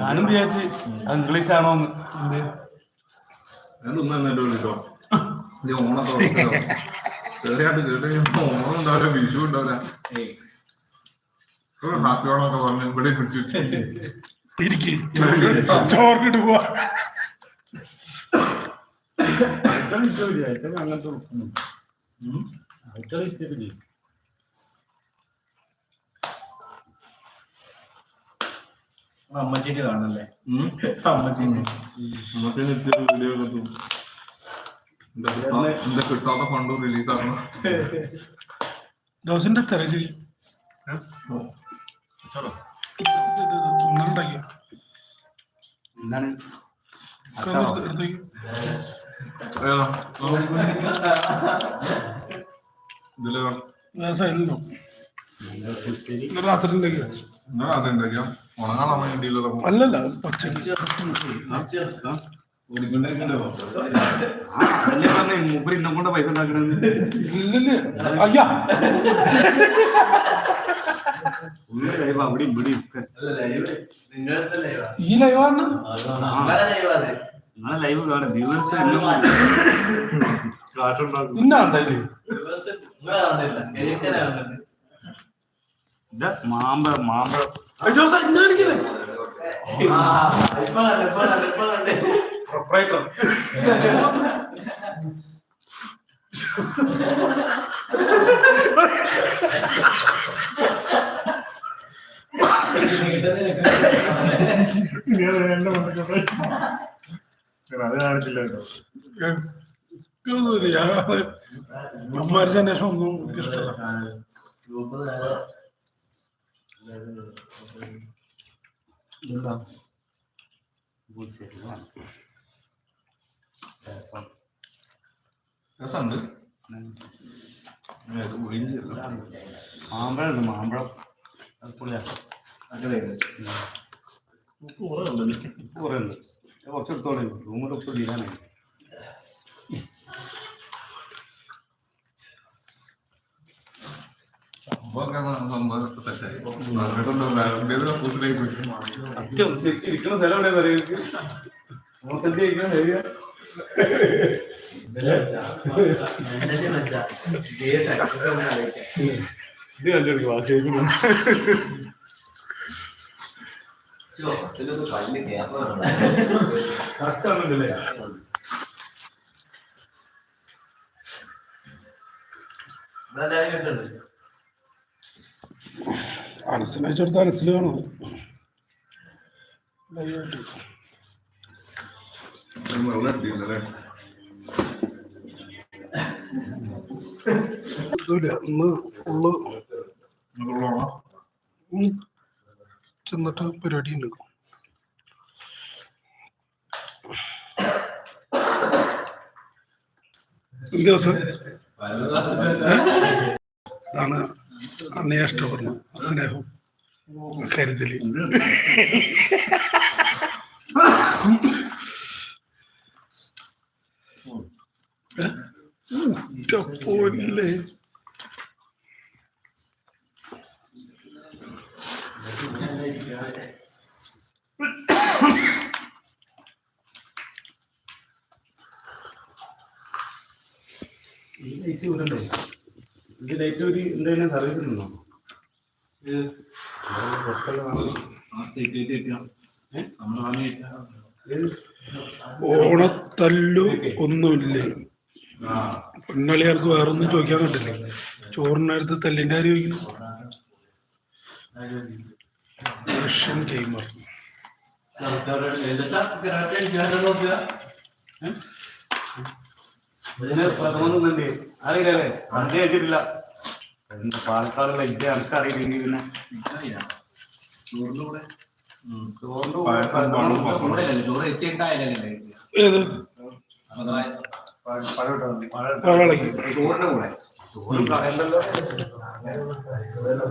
ഞാനും വിചാരിച്ച് ഇംഗ്ലീഷ് എന്റെ വിളിച്ചോ ഇത്. ഓണം ചെറിയായിട്ട് കേട്ട് ഓണം ഉണ്ടാവില്ല വിഷു ഉണ്ടാവില്ല. ഹാപ്പി ഓണൊക്കെ പറഞ്ഞു ഇവിടെ പിടിച്ചിട്ട് ചോറിട്ട് പോവാ. അങ്ങനത്തെ ഇഷ്ടപ്പെടില്ല അമ്മച്ചിട്ട് കാണല്ലേ അമ്മച്ചിന്റെ നമുക്ക് ഇത്തിരി വീഡിയോ കിട്ടാത്ത ഫണ്ട് റിലീസ് ആക്കണം. ഡോസിന്റെ ചെറിയ ചെറിയ ഉണ്ടാക്കിയോ എന്താണ്? അല്ലല്ല പച്ചക്ക് മൂപ്പര് ഇന്നെ കൊണ്ട് പൈസ ഉണ്ടാക്കണെന്ന് ഇല്ലല്ലേ അയ്യാ ഉള്ള ലൈവ് അവിടെ ഇവിടെ ഇരിക്ക ഈ ലൈവാണ് നിങ്ങളെ ലൈവ് കാണാം വ്യൂവേഴ്സ് ഇന്ന ഉണ്ടായില്ലേ ഇതാ മാമ്പഴം മാമ്പഴം. ജോസ ഇന്ന കാണിക്കില്ലേ അത് കാണിച്ചില്ല അമ്മ ഒന്നും ഇഷ്ടമല്ല. രസമുണ്ട്. മാമ്പഴം ഉണ്ട് മാമ്പഴം. അത് പൊളിയാ ഉപ്പ് കുറേ ഉണ്ട് ഉപ്പ് തീരാനായി സംഭവമൊക്കെ നന്നായിട്ടുണ്ട്. വേറെന്തേലും പൂത്തിലേക്ക് പോയി. സത്യം ഇരിക്കുന്ന സ്ഥലം എവിടെയാ അറിയാം ഹോസ്റ്റലിൽ ഇരിക്കുന്ന ഏരിയ. ഇത് കണ്ടെടുക്കും വാശിക്കുന്നു കറക്റ്റ് ആണല്ലേ അനസിനെ വെച്ചെടുത്ത് അനസിൽ കാണും ലൈവായിട്ട്. ഇന്ന് ഫുള്ള് നിങ്ങൾക്കുള്ള ഓണം? ഉം. ചെന്നിട്ട് പരിപാടി ഉണ്ട് ദിവസം അതാണ് അന്നയെ ഇഷ്ടപ്പെടുന്നു സ്നേഹം കരുതൽ പോലെ ഈ ലൈറ്റ് വിടണ്ടേ ഇത് ലൈറ്റ് ഒരു എന്തെങ്കിലും സർവീസ് ഉണ്ടോ? ഓണത്തല്ലു ഒന്നുമില്ലേ? വേറെ വേറൊന്നും ചോദിക്കാൻ കണ്ടില്ലേ ചോറിനടുത്ത് തല്ലിന്റെ കാര്യം ചോദിക്കുന്നു. ഏഷ്യൻ ഗെയിമർ ഇതിന് പ്രഥമൊന്നുണ്ട് അറിയില്ലല്ലേ വണ്ടി വെച്ചിട്ടില്ല എന്താ പാലക്കാടുള്ള ഇത് എനിക്കറിയില്ലെങ്കിൽ പിന്നെ. ഉം. ചോറിന്റെ പഴളക്ക് ചോറും കളയണ്ടല്ലോ